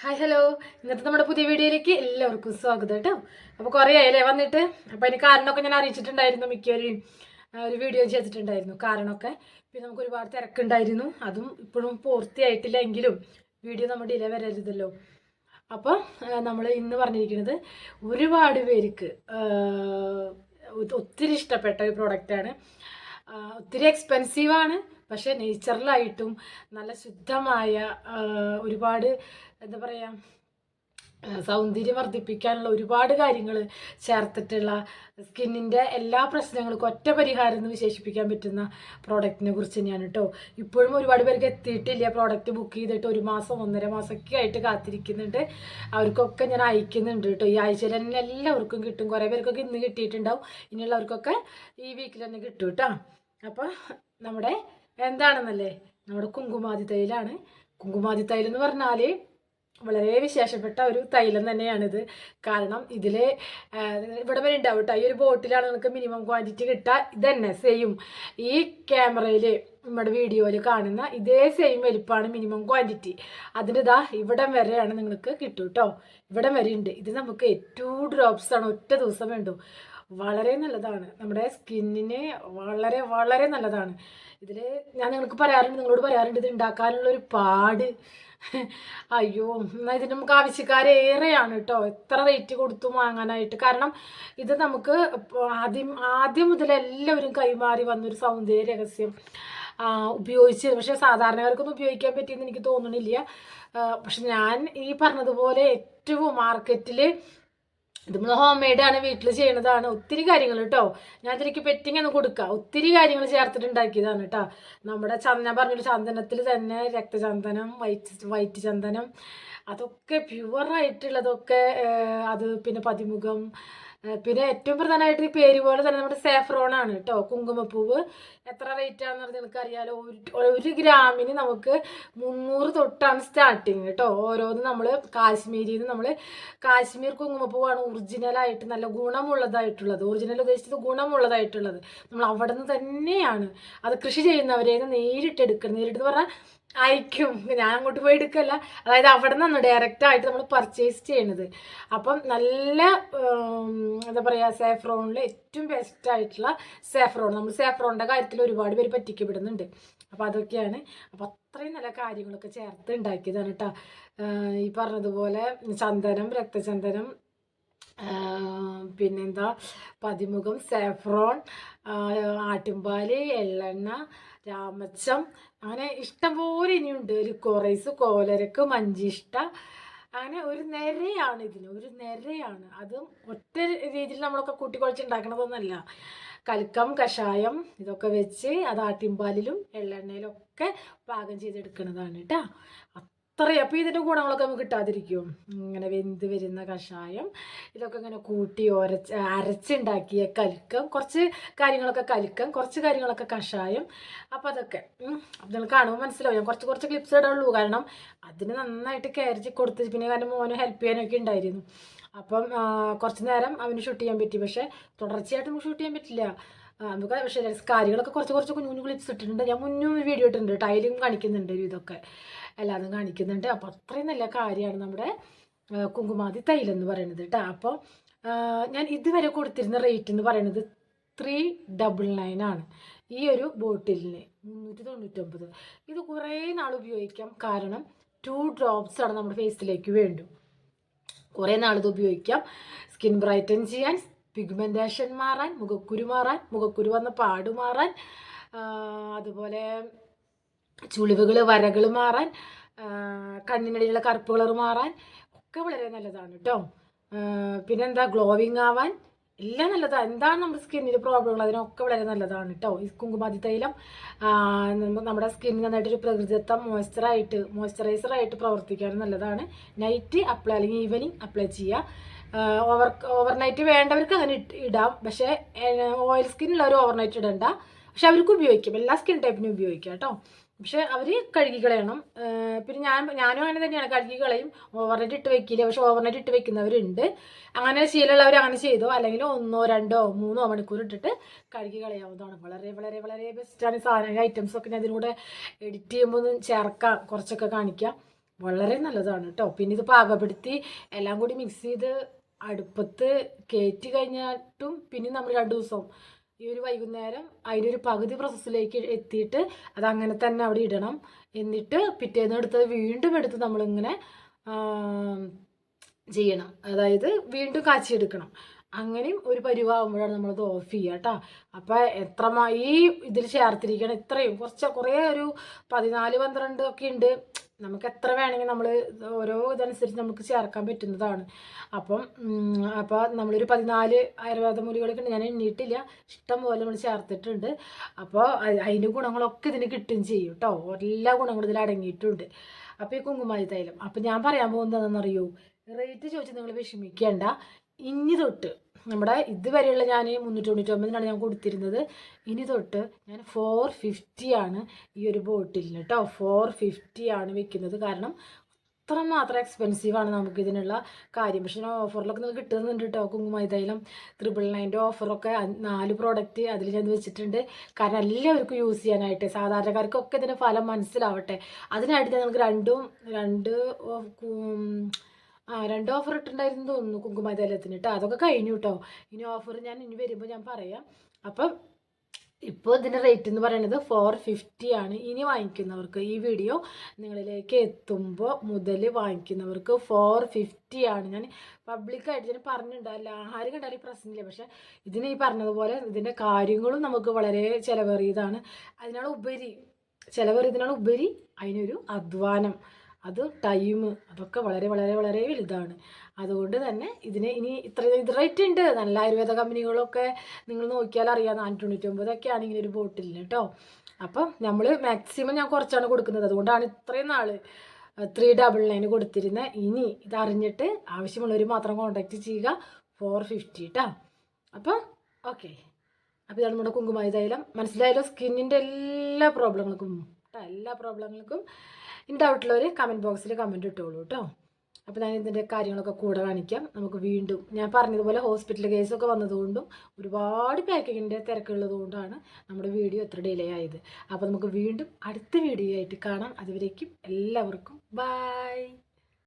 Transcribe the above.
Hi hello ഇന്നത്തെ നമ്മുടെ പുതിയ വീഡിയോയിലേക്ക് എല്ലാവർക്കും സ്വാഗതം കേട്ടോ. അപ്പോൾ കുറേ ആയില്ലേ വന്നിട്ട്? അപ്പോൾ അതിന് കാരണമൊക്കെ ഞാൻ അറിയിച്ചിട്ടുണ്ടായിരുന്നു മിക്കവരും ആ, ഒരു വീഡിയോ ചെയ്തിട്ടുണ്ടായിരുന്നു കാരണമൊക്കെ. പിന്നെ നമുക്ക് ഒരുപാട് തിരക്കുണ്ടായിരുന്നു. അതും ഇപ്പോഴും പൂർത്തിയായിട്ടില്ല എങ്കിലും വീഡിയോ നമ്മൾ ഡിലേ വരരുതല്ലോ. അപ്പോൾ നമ്മൾ ഇന്ന് പറഞ്ഞിരിക്കുന്നത് ഒരുപാട് പേർക്ക് ഒത്തിരി ഇഷ്ടപ്പെട്ട ഒരു പ്രോഡക്റ്റാണ് ഒത്തിരി എക്സ്പെൻസീവാണ് പക്ഷേ നേച്ചറലായിട്ടും നല്ല ശുദ്ധമായ ഒരുപാട് എന്താ പറയുക സൗന്ദര്യം വർദ്ധിപ്പിക്കാനുള്ള ഒരുപാട് കാര്യങ്ങൾ ചേർത്തിട്ടുള്ള സ്കിന്നിന്റെ എല്ലാ പ്രശ്നങ്ങൾക്കും ഒറ്റ പരിഹാരം എന്ന് വിശേഷിപ്പിക്കാൻ പറ്റുന്ന പ്രോഡക്റ്റിനെ കുറിച്ച് തന്നെയാണ് കേട്ടോ ഇപ്പോഴും ഒരുപാട് പേർക്ക് എത്തിയിട്ടില്ല. പ്രോഡക്റ്റ് ബുക്ക് ചെയ്തിട്ട് ഒരു മാസം ഒന്നര മാസമൊക്കെ ആയിട്ട് കാത്തിരിക്കുന്നുണ്ട്. അവർക്കൊക്കെ ഞാൻ അയക്കുന്നുണ്ട് കേട്ടോ ഈ ആഴ്ചയിൽ തന്നെ എല്ലാവർക്കും കിട്ടും. കുറേ പേർക്കൊക്കെ ഇന്ന് കിട്ടിയിട്ടുണ്ടാവും. ഇനിയുള്ളവർക്കൊക്കെ ഈ വീക്കിൽ തന്നെ കിട്ടും കേട്ടോ അപ്പോൾ നമ്മുടെ എന്താണെന്നല്ലേ? നമ്മുടെ കുങ്കുമാതി തൈലാണ് കുങ്കുമാതി തൈലം എന്ന് പറഞ്ഞാൽ വളരെ വിശേഷപ്പെട്ട ഒരു തൈലം തന്നെയാണിത്. കാരണം ഇതിൽ ഇവിടെ വരെ ഉണ്ടാവും കേട്ടോ. ഈ ഒരു ബോട്ടിലാണ് നിങ്ങൾക്ക് മിനിമം ക്വാണ്ടിറ്റി കിട്ടുക ഇതന്നെ സെയിം ഈ ക്യാമറയിൽ നമ്മുടെ വീഡിയോയിൽ കാണുന്ന ഇതേ സെയിം വലിപ്പമാണ് മിനിമം ക്വാണ്ടിറ്റി അതിന്റെ ഇതാ ഇവിടം വരെയാണ് നിങ്ങൾക്ക് കിട്ടും കേട്ടോ. ഇവിടം വരെ ഉണ്ട്. ഇത് നമുക്ക് ടു ഡ്രോപ്സ് ആണ്. ഒറ്റ ദിവസം വേണ്ടു. വളരെ നല്ലതാണ്. നമ്മുടെ സ്കിന്നിനെ വളരെ വളരെ നല്ലതാണ്. ഇതിൽ ഞാൻ നിങ്ങൾക്ക് പറയാറുണ്ട് നിങ്ങളോട് പറയാറുണ്ട് ഇത് ഉണ്ടാക്കാനുള്ള ഒരു പാട്. അയ്യോ എന്നാൽ ഇതിന് നമുക്ക് ആവശ്യക്കാരേറെയാണ് കേട്ടോ. എത്ര റേറ്റ് കൊടുത്തു വാങ്ങാനായിട്ട്. കാരണം ഇത് നമുക്ക് ആദ്യം ആദ്യം മുതൽ എല്ലാവരും കൈമാറി വന്നൊരു സൗന്ദര്യ രഹസ്യം ഉപയോഗിച്ച്. പക്ഷേ സാധാരണക്കാർക്കൊന്നും ഉപയോഗിക്കാൻ പറ്റിയെന്ന് എനിക്ക് തോന്നണില്ല. പക്ഷെ ഞാൻ ഈ പറഞ്ഞതുപോലെ ഏറ്റവും മാർക്കറ്റിൽ ഇത് നമ്മൾ ഹോം മെയ്ഡ് ആണ് വീട്ടിൽ ചെയ്യണതാണ്. ഒത്തിരി കാര്യങ്ങൾ കേട്ടോ ഞാൻ ഇതിലേക്ക് പെറ്റിങ് ഒന്ന് കൊടുക്കുക ഒത്തിരി കാര്യങ്ങൾ ചേർത്തിട്ട് ഉണ്ടാക്കിയതാണ് കേട്ടോ നമ്മുടെ ചന്ദന പറഞ്ഞൊരു ചന്ദനത്തിൽ തന്നെ രക്തചന്ദനം വൈറ്റ് വൈറ്റ് ചന്ദനം അതൊക്കെ പ്യുവറായിട്ടുള്ളതൊക്കെ അത് പിന്നെ പതിമുഖം പിന്നെ ഏറ്റവും പ്രധാനമായിട്ട് ഈ പേര് പോലെ തന്നെ നമ്മുടെ സേഫ്രോൺ ആണ് കേട്ടോ കുങ്കുമപ്പൂവ്. എത്ര റേറ്റ് ആണെന്ന് പറഞ്ഞാൽ നിങ്ങൾക്ക് അറിയാലോ ഒരു ഗ്രാമിന് നമുക്ക് മുന്നൂറ് തൊട്ടാണ് സ്റ്റാർട്ടിങ് കേട്ടോ. ഓരോന്ന് നമ്മൾ കാശ്മീരിൽ നിന്ന് നമ്മൾ കാശ്മീർ കുങ്കുമപ്പൂവാണ് ഒറിജിനലായിട്ട് നല്ല ഗുണമുള്ളതായിട്ടുള്ളത്. ഒറിജിനൽ ഉദ്ദേശിച്ചത് ഗുണമുള്ളതായിട്ടുള്ളത്. നമ്മൾ അവിടെ നിന്ന് തന്നെയാണ് അത് കൃഷി ചെയ്യുന്നവരെ നേരിട്ട് എടുക്കുന്നത് നേരിട്ട് പറഞ്ഞാൽ അയക്കും ഞാൻ അങ്ങോട്ട് പോയി എടുക്കല്ല. അതായത് അവിടെ നിന്നാണ് ഡയറക്റ്റ് ആയിട്ട് നമ്മൾ പർച്ചേസ് ചെയ്യണത്. അപ്പം നല്ല എന്താ പറയുക സാഫ്രോണിൽ ഏറ്റവും ബെസ്റ്റ് ആയിട്ടുള്ള സാഫ്രോൺ നമ്മൾ സാഫ്രോണിന്റെ കാര്യത്തിൽ ഒരുപാട് പേര് പറ്റിക്കപ്പെടുന്നുണ്ട്. അപ്പോൾ അതൊക്കെയാണ്. അപ്പോൾ അത്രയും നല്ല കാര്യങ്ങളൊക്കെ ചേർത്ത് ഉണ്ടാക്കിയതാണ് കേട്ടോ ഈ പറഞ്ഞതുപോലെ ചന്ദനം രക്തചന്ദനം പിന്നെന്താ? പതിമുഖം സാഫ്രോൺ ആട്ടുംപാൽ എള്ളെണ്ണ രാമച്ചം. അങ്ങനെ ഇഷ്ടംപോലെ ഇനിയുണ്ട്. ഒരു കൊറൈസ് കോലരക്ക് മഞ്ചിഷ്ട. അങ്ങനെ ഒരു നിരയാണ് ഇതിന് ഒരു നിരയാണ്. അതും ഒറ്റ രീതിയിൽ നമ്മളൊക്കെ കൂട്ടിക്കുഴച്ച് ഉണ്ടാക്കണതൊന്നുമല്ല കൽക്കം കഷായം ഇതൊക്കെ വെച്ച് അത് ആട്ടിൻപാലിലും എള്ളെണ്ണയിലും ഒക്കെ പാകം ചെയ്തെടുക്കുന്നതാണ് കേട്ടോ അത്രയും. അപ്പോൾ ഇതിന്റെ ഗുണങ്ങളൊക്കെ നമുക്ക് കിട്ടാതിരിക്കും. ഇങ്ങനെ വെന്ത് വരുന്ന കഷായം ഇതൊക്കെ ഇങ്ങനെ കൂട്ടി ഒരച്ച് അരച്ചുണ്ടാക്കിയ കൽക്കം കുറച്ച് കാര്യങ്ങളൊക്കെ കൽക്കം കുറച്ച് കാര്യങ്ങളൊക്കെ കഷായം. അപ്പോൾ അതൊക്കെ. നിങ്ങൾ കാണുമ്പോൾ മനസ്സിലാവും. ഞാൻ കുറച്ച് കുറച്ച് ക്ലിപ്സ് ഇടുള്ളൂ കാരണം അതിന് നന്നായിട്ട് കയറിച്ച് കൊടുത്ത് പിന്നെ കാരണം മോനെ ഹെൽപ്പ് ചെയ്യാനൊക്കെ ഉണ്ടായിരുന്നു. അപ്പം കുറച്ച് നേരം അവന് ഷൂട്ട് ചെയ്യാൻ പറ്റി. പക്ഷേ തുടർച്ചയായിട്ട് നമുക്ക് ഷൂട്ട് ചെയ്യാൻ പറ്റില്ല. നമുക്ക് പക്ഷേ കാര്യങ്ങളൊക്കെ കുറച്ച് കുറച്ച് കുഞ്ഞു കുഞ്ഞു ക്ലിപ്സ് ഇട്ടിട്ടുണ്ട്. ഞാൻ മുന്നും വീഡിയോ ഇട്ടിട്ടുണ്ട്. ടൈലും കാണിക്കുന്നുണ്ട് ഇതൊക്കെ. എല്ലാതും കാണിക്കുന്നുണ്ട്. അപ്പോൾ അത്രയും നല്ല കാര്യമാണ് നമ്മുടെ കുങ്കുമാതി തൈലം എന്ന് പറയുന്നത് കേട്ടോ. അപ്പോൾ ഞാൻ ഇതുവരെ കൊടുത്തിരുന്ന റേറ്റ് എന്ന് പറയുന്നത് ത്രീ ഡബിൾ നയൻ ആണ്. ഈ ഒരു ബോട്ടിലിന് മുന്നൂറ്റി തൊണ്ണൂറ്റൊമ്പത് ഇത് കുറേ നാൾ ഉപയോഗിക്കാം. കാരണം ടു ഡ്രോപ്സ് ആണ് നമ്മുടെ ഫേസിലേക്ക് വേണ്ടു. കുറേ നാൾ ഇത് ഉപയോഗിക്കാം. സ്കിൻ ബ്രൈറ്റൻ ചെയ്യാൻ പിഗ്മെന്റേഷൻ മാറാൻ മുഖക്കുരു മാറാൻ മുഖക്കുരു വന്ന പാട് മാറാൻ അതുപോലെ ചുളിവുകൾ വരകൾ മാറാൻ കണ്ണിനടിയിലുള്ള കറുപ്പ് കളർ മാറാൻ ഒക്കെ വളരെ നല്ലതാണ് കേട്ടോ പിന്നെന്താ ഗ്ലോവിങ് ആവാൻ എല്ലാം നല്ലതാണ്. എന്താണ് നമ്മുടെ സ്കിന്നിൽ പ്രോബ്ലങ്ങൾ അതിനൊക്കെ വളരെ നല്ലതാണ് കേട്ടോ ഈ കുങ്കുമാതി തൈലം നമ്മുടെ സ്കിന്നിന് നന്നായിട്ടൊരു പ്രകൃതിദത്തം മോയ്സ്ചറായിട്ട് മോയ്സ്ചറൈസറായിട്ട് പ്രവർത്തിക്കാൻ നല്ലതാണ്. നൈറ്റ് അപ്ലൈ അല്ലെങ്കിൽ ഈവനിങ് അപ്ലൈ ചെയ്യുക ഓവർ ഓവർനൈറ്റ് വേണ്ടവർക്ക് അങ്ങനെ ഇടാം. പക്ഷേ ഓയിൽ സ്കിന്നുള്ളവർ ഓവർനൈറ്റ് ഇടണ്ട. പക്ഷെ അവർക്ക് ഉപയോഗിക്കും. എല്ലാ സ്കിൻ ടൈപ്പിനും ഉപയോഗിക്കാം കേട്ടോ പക്ഷെ അവർ കഴുകി കളയണം പിന്നെ ഞാൻ ഞാനും അങ്ങനെ തന്നെയാണ് കഴുകി കളയും ഓവർനൈറ്റ് ഇട്ട് വെക്കില്ല. പക്ഷെ ഓവർനൈറ്റ് ഇട്ട് വെക്കുന്നവരുണ്ട്. അങ്ങനെ ശീലമുള്ളവർ അങ്ങനെ ചെയ്തോ. അല്ലെങ്കിൽ ഒന്നോ രണ്ടോ മൂന്നോ മണിക്കൂർ ഇട്ടിട്ട് കഴുകി കളയാവുന്നതാണ്. വളരെ വളരെ വളരെ ബെസ്റ്റാണ് സാധനം. ഐറ്റംസ് ഒക്കെ ഞാൻ എഡിറ്റ് ചെയ്യുമ്പോൾ ഒന്ന് ചേർക്കാം. കുറച്ചൊക്കെ കാണിക്കാം. വളരെ നല്ലതാണ് കേട്ടോ. പിന്നെ ഇത് പാകപ്പെടുത്തി എല്ലാം കൂടി മിക്സ് ചെയ്ത് അടുപ്പത്ത് കയറ്റി കഴിഞ്ഞിട്ടും പിന്നെ നമ്മൾ രണ്ട് ദിവസം ഈ ഒരു വൈകുന്നേരം അതിന്റെ ഒരു പകുതി പ്രോസസ്സിലേക്ക് എത്തിയിട്ട് അത് അങ്ങനെ തന്നെ അവിടെ ഇടണം. എന്നിട്ട് പിറ്റേന്ന് എടുത്ത് വീണ്ടും എടുത്ത് നമ്മളിങ്ങനെ ചെയ്യണം. അതായത് വീണ്ടും കാച്ചിയെടുക്കണം. അങ്ങനെയും ഒരു പരിവാകുമ്പോഴാണ് നമ്മളത് ഓഫ് ചെയ്യുക കേട്ടോ. അപ്പം എത്ര ഈ ഇതിൽ ചേർത്തിരിക്കണം ഇത്രയും കുറച്ച് കുറേ ഒരു പതിനാല് പന്ത്രണ്ട് ഒക്കെ ഉണ്ട്. നമുക്ക് എത്ര വേണമെങ്കിൽ നമ്മൾ ഓരോ ഇതനുസരിച്ച് നമുക്ക് ചേർക്കാൻ പറ്റുന്നതാണ്. അപ്പം അപ്പോൾ നമ്മളൊരു പതിനാല് ആയുർവേദ മൂലികളൊക്കെ ഞാൻ എണ്ണിയിട്ടില്ല ഇഷ്ടം പോലെ നമ്മൾ ചേർത്തിട്ടുണ്ട്. അപ്പോൾ അതിന്റെ ഗുണങ്ങളൊക്കെ ഇതിന് കിട്ടുകയും ചെയ്യും കേട്ടോ എല്ലാ ഗുണങ്ങളും ഇതിൽ അടങ്ങിയിട്ടുണ്ട്. അപ്പോൾ ഈ കുങ്കുമായി തൈലം. അപ്പം ഞാൻ പറയാൻ പോകുന്നത് റേറ്റ് ചോദിച്ച് നിങ്ങൾ വിഷമിക്കേണ്ട. ഇനി തൊട്ട് നമ്മുടെ ഇതുവരെയുള്ള ഞാൻ മുന്നൂറ്റി തൊണ്ണൂറ്റൊമ്പതിനാണ് ഞാൻ കൊടുത്തിരുന്നത്. ഇനി തൊട്ട് ഞാൻ ഫോർ ഫിഫ്റ്റി ആണ് ഈ ഒരു ബോട്ടിലിന് കേട്ടോ ഫോർ ഫിഫ്റ്റി ആണ് വെക്കുന്നത്. കാരണം അത്രമാത്രം എക്സ്പെൻസീവ് ആണ് നമുക്ക് ഇതിനുള്ള കാര്യം. പക്ഷേ ഓഫറിലൊക്കെ നിങ്ങൾക്ക് കിട്ടുന്നുണ്ട് കേട്ടോ കുങ്കുമൈതയിലും ത്രിപിൾ നയന്റെ ഓഫറൊക്കെ നാല് പ്രോഡക്റ്റ് അതിൽ ഞാൻ വെച്ചിട്ടുണ്ട്. കാരണം എല്ലാവർക്കും യൂസ് ചെയ്യാനായിട്ട് സാധാരണക്കാർക്കൊക്കെ ഇതിന്റെ ഫലം മനസ്സിലാവട്ടെ. അതിനായിട്ട് ഞാൻ നമുക്ക് രണ്ടും രണ്ട് ആ രണ്ട് ഓഫർ ഇട്ടിട്ടുണ്ടായിരുന്നു തോന്നുന്നു കുങ്കുമതലത്തിന് കേട്ടോ അതൊക്കെ കഴിഞ്ഞു കേട്ടോ ഇനി ഓഫർ ഞാൻ ഇനി വരുമ്പോൾ ഞാൻ പറയാം. അപ്പം ഇപ്പോൾ ഇതിന്റെ റേറ്റ് എന്ന് പറയുന്നത് ഫോർ ഫിഫ്റ്റി ആണ് ഇനി വാങ്ങിക്കുന്നവർക്ക്. ഈ വീഡിയോ നിങ്ങളിലേക്ക് എത്തുമ്പോൾ മുതൽ വാങ്ങിക്കുന്നവർക്ക് ഫോർ ഫിഫ്റ്റി ആണ്. ഞാൻ പബ്ലിക്കായിട്ട് ഞാൻ പറഞ്ഞിട്ടുണ്ടല്ല ആരും കണ്ടാലും പ്രശ്നമില്ല. പക്ഷേ ഇതിന് ഈ പറഞ്ഞതുപോലെ ഇതിന്റെ കാര്യങ്ങളും നമുക്ക് വളരെ ചിലവേറിയതാണ്. അതിനാണ് ഉപരി ചിലവേറിയതിനാണ് ഉപരി അതിനൊരു അധ്വാനം. അത് ടൈം അതൊക്കെ വളരെ വളരെ വളരെ വലുതാണ്. അതുകൊണ്ട് തന്നെ ഇതിന് ഇനി ഇത്ര ഇത് റേറ്റ് ഉണ്ട്. നല്ല ആയുർവേദ കമ്പനികളൊക്കെ നിങ്ങൾ നോക്കിയാൽ അറിയാം. നാനൂറ്റി ആണ് ഇങ്ങനെ ഒരു ബോട്ടിലിന് കേട്ടോ. അപ്പം നമ്മൾ മാക്സിമം ഞാൻ കുറച്ചാണ് കൊടുക്കുന്നത്. അതുകൊണ്ടാണ് ഇത്രയും നാൾ ത്രീ ഡബിൾ നയൻ കൊടുത്തിരുന്നത് ഇനി ഇതറിഞ്ഞിട്ട് ആവശ്യമുള്ളവർ മാത്രം കോൺടാക്റ്റ് ചെയ്യുക. ഫോർ ഫിഫ്റ്റി കേട്ടോ അപ്പം ഓക്കെ. അപ്പോൾ ഇതാണ് നമ്മുടെ കുങ്കുമായി തൈലം. മനസ്സിലായല്ലോ സ്കിന്നിന്റെ എല്ലാ പ്രോബ്ലങ്ങൾക്കും എല്ലാ പ്രോബ്ലങ്ങൾക്കും ഇനി ഡൗട്ടുള്ളവർ കമന്റ് ബോക്സിൽ കമന്റ് ഇട്ടോളൂ കേട്ടോ അപ്പോൾ ഞാൻ ഇതിന്റെ കാര്യങ്ങളൊക്കെ കൂടെ കാണിക്കാം. നമുക്ക് വീണ്ടും ഞാൻ പറഞ്ഞതുപോലെ ഹോസ്പിറ്റൽ കേസൊക്കെ വന്നതുകൊണ്ടും ഒരുപാട് പാക്കിങ്ങിന്റെ തിരക്കുള്ളതുകൊണ്ടാണ് നമ്മുടെ വീഡിയോ എത്ര ഡിലേ ആയത്. അപ്പോൾ നമുക്ക് വീണ്ടും അടുത്ത വീഡിയോ ആയിട്ട് കാണാം. അതുവരേക്കും എല്ലാവർക്കും ബായ്